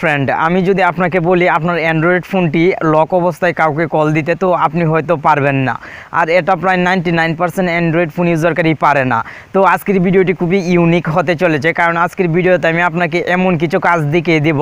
Friend আমি যদি আপনাকে বলি আপনার অ্যান্ড্রয়েড ফোনটি লক অবস্থায় কাউকে কল দিতে, তো আপনি হয়তো পারবেন না। আর এটা প্রায় ninety nine percent android phone ইউজারকারই পারে না। তো আজকের ভিডিওটি খুবই ইউনিক হতে চলেছে, কারণ আজকের ভিডিওতে আমি আপনাকে এমন কিছু কাজ দেখিয়ে দিব।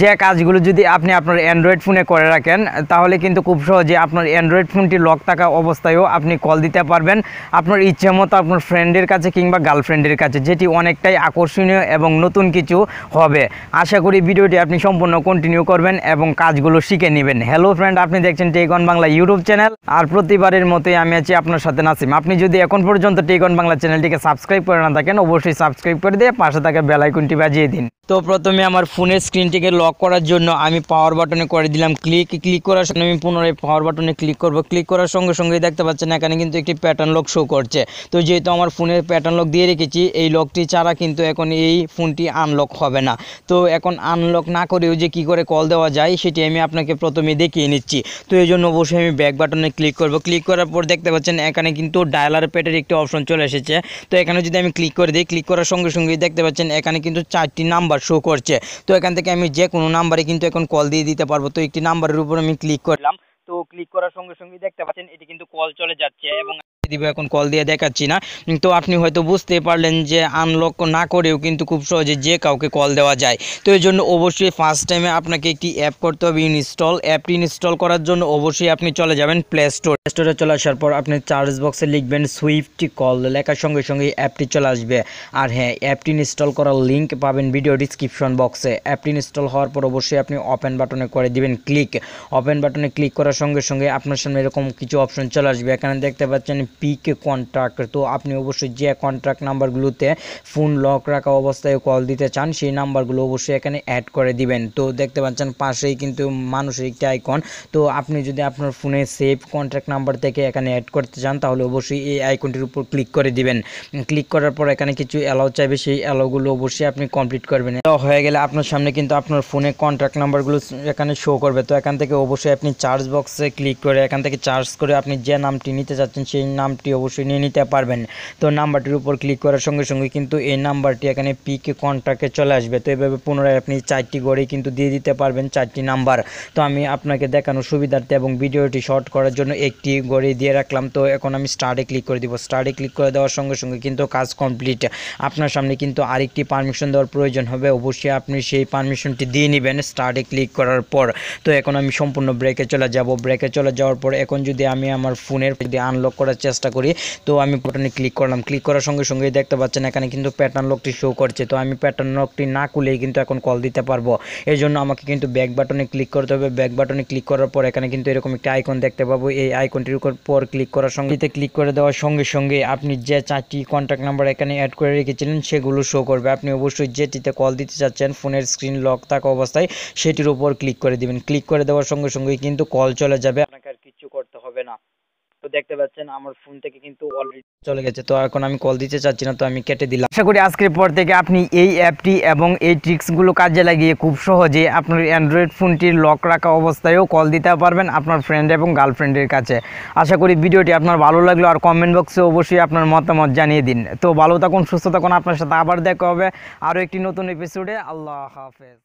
যে কাজগুলো যদি আপনি আপনার অ্যান্ড্রয়েড ফোনে করে রাখেন, তাহলে কিন্তু খুব সহজে আপনার অ্যান্ড্রয়েড ফোনটি লক থাকা অবস্থায়ও আপনি কল দিতে পারবেন। আপনার ইচ্ছে মতো আপনার ফ্রেন্ডের কাছে কিংবা গার্লফ্রেন্ডের কাছে, যেটি অনেকটাই আকর্ষণীয় এবং নতুন কিছু হবে। আশা করি ভিডিওটি আপনি সম্পূর্ণ কন্টিনিউ করবেন এবং কাজগুলো শিখে নেবেন। হ্যালো ফ্রেন্ড আপনি দেখছেন টেকন বাংলা ইউটিউব চ্যানেল আর প্রতিবারের মতোই আমি আছি আপনার সাথে নাসিম। আপনি যদি এখন পর্যন্ত টেকন বাংলা চ্যানেলটিকে সাবস্ক্রাইব করে না থাকেন, অবশ্যই সাবস্ক্রাইব করে দিয়ে পাশে থাকা বেলাইকুনটি বাজিয়ে দিন। তো প্রথমে আমার ফোনের স্ক্রিনটিকে লক করার জন্য আমি পাওয়ার বাটনে করে দিলাম। ক্লিক ক্লিক করার সঙ্গে আমি পুনরায় পাওয়ার বাটনে ক্লিক করব। ক্লিক করার সঙ্গে সঙ্গে দেখতে পাচ্ছেন এখানে কিন্তু একটি প্যাটার্ন লক শো করছে। তো যেহেতু আমার ফোনে প্যাটার্ন লক দিয়ে রেখেছি, এই লকটি ছাড়া কিন্তু এখন এই ফোনটি আনলক হবে না। তো এখন আনলক না করেও যে কি করে কল দেওয়া যায়, সেটি আমি আপনাকে প্রথমে দেখিয়ে নিচ্ছি। তো এই জন্য অবশ্যই আমি ব্যাক বাটনে ক্লিক করব। ক্লিক করার পর দেখতে পাচ্ছেন এখানে কিন্তু ডায়ালার পেটের একটি অপশন চলে এসেছে। তো এখানে যদি আমি ক্লিক করে দিই ক্লিক করার সঙ্গে সঙ্গে দেখতে পাচ্ছেন এখানে কিন্তু চারটি নাম্বার শো করছে। তো এখান থেকে আমি যে কোনো নাম্বারে কিন্তু এখন কল দিয়ে দিতে পারব। তো একটি নাম্বারের উপর আমি ক্লিক করলাম। তো ক্লিক করার সঙ্গে সঙ্গে দেখতে পাচ্ছেন, এটি কিন্তু কল চলে যাচ্ছে এবং দিব এখন কল দিয়ে দেখাচ্ছি না। তো আপনি হয়তো বুঝতে পারলেন যে আনলক না করেও কিন্তু খুব সহজে যে কাউকে কল দেওয়া যায়। তো এই জন্য অবশ্যই ফার্স্ট টাইমে আপনাকে একটি অ্যাপ করতে হবে ইনস্টল অ্যাপটি ইনস্টল করার জন্য অবশ্যই আপনি চলে যাবেন প্লে স্টোর প্লে স্টোরে চলে আসার পর আপনি চার্জ বক্সে লিখবেন সুইফট কল লেখার সঙ্গে সঙ্গে অ্যাপটি চলে আসবে। আর হ্যাঁ অ্যাপটি ইনস্টল করার লিঙ্ক পাবেন ভিডিও ডিসক্রিপশন বক্সে অ্যাপটি ইনস্টল হওয়ার পর অবশ্যই আপনি ওপেন বাটনে করে দিবেন ক্লিক ওপেন বাটনে ক্লিক করার সঙ্গে সঙ্গে আপনার সামনে এরকম কিছু অপশন চলে আসবে। এখানে দেখতে পাচ্ছেন পিক কন্ট্রাক্ট তো আপনি অবশ্যই যে কন্ট্রাক্ট নাম্বারগুলোতে ফোন লক রাখা অবস্থায় কল দিতে চান, সেই নাম্বারগুলো অবশ্যই এখানে অ্যাড করে দিবেন। তো দেখতে পাচ্ছেন পাশেই কিন্তু মানুষের একটি আইকন তো আপনি যদি আপনার ফোনে সেভ কন্ট্রাক্ট নাম্বার থেকে এখানে অ্যাড করতে চান, তাহলে অবশ্যই এই আইকনটির উপর ক্লিক করে দিবেন। ক্লিক করার পর এখানে কিছু অ্যালাউ চাইবে, সেই অ্যালাউগুলো অবশ্যই আপনি কমপ্লিট করবেন। হয়ে গেলে আপনার সামনে কিন্তু আপনার ফোনে কন্ট্রাক্ট নাম্বারগুলো এখানে শো করবে। তো এখান থেকে অবশ্যই আপনি চার্জ বক্সে ক্লিক করে, এখান থেকে চার্জ করে আপনি যে নামটি নিতে চাচ্ছেন সেই নামটি অবশ্যই নিয়ে নিতে পারবেন। তো নাম্বারটির উপর ক্লিক করার সঙ্গে সঙ্গে কিন্তু এই নাম্বারটি এখানে পিকে কন্ট্রাক্টে চলে আসবে। তো এভাবে পুনরায় আপনি চারটি গড়ে কিন্তু দিয়ে দিতে পারবেন চারটি নাম্বার। তো আমি আপনাকে দেখানোর সুবিধার্থে এবং ভিডিওটি শর্ট করার জন্য একটি গড়ে দিয়ে রাখলাম। তো এখন আমি স্টার্টে ক্লিক করে দিব। স্টার্টে ক্লিক করে দেওয়ার সঙ্গে সঙ্গে কিন্তু কাজ কমপ্লিট আপনার সামনে কিন্তু আরেকটি পারমিশন দেওয়ার প্রয়োজন হবে। অবশ্যই আপনি সেই পারমিশনটি দিয়ে নেবেন স্টার্টে ক্লিক করার পর। তো এখন আমি সম্পূর্ণ ব্রেকে চলে যাব। ব্রেকে চলে যাওয়ার পর এখন যদি আমি আমার ফোনের যদি আনলক করার চেষ্টা করি। তো আমি বাটনে ক্লিক করলাম। ক্লিক করার সঙ্গে সঙ্গেই দেখতে পাচ্ছেন, এখানে কিন্তু প্যাটার্ন লকটি শো করছে। তো আমি প্যাটার্ন লকটি না খুলেই কিন্তু এখন কল দিতে পারব। এই জন্য আমাকে কিন্তু ব্যাক বাটনে ক্লিক করতে হবে। ব্যাক বাটনে ক্লিক করার পর এখানে কিন্তু এরকম একটা আইকন দেখতে পাবো। এই আইকনটির উপর পর ক্লিক করার সঙ্গে ক্লিক করে দেওয়ার সঙ্গে সঙ্গে আপনি যে চারটি কন্ট্যাক্ট নাম্বার এখানে অ্যাড করে রেখেছিলেন, সেগুলো শো করবে। আপনি অবশ্যই যেটিতে কল দিতে চাচ্ছেন ফোনের স্ক্রিন লক থাকা অবস্থায়, সেটির উপর ক্লিক করে দিবেন। ক্লিক করে দেওয়ার সঙ্গে সঙ্গেই কিন্তু কল চলে যাবে আপনাকে আর কিছু করতে হবে না তো দেখতে পাচ্ছেন আমার ফোন থেকে কিন্তু অলরেডি চলে গেছে তো এখন আমি কল দিতে চাচ্ছি না তো আমি কেটে দিলাম। আশা করি আজকের পর থেকে আপনি এই অ্যাপটি এবং এই ট্রিক্সগুলো কাজে লাগিয়ে খুব সহজে আপনার অ্যান্ড্রয়েড ফোনটির লক রাখা অবস্থায়ও কল দিতে পারবেন আপনার ফ্রেন্ড এবং গার্লফ্রেন্ডের কাছে। আশা করি ভিডিওটি আপনার ভালো লাগল আর কমেন্ট বক্সে অবশ্যই আপনার মতামত জানিয়ে দিন। তো ভালো থাকুন সুস্থ থাকুন আপনার সাথে আবার দেখা হবে আরও একটি নতুন এপিসোডে আল্লাহ হাফেজ।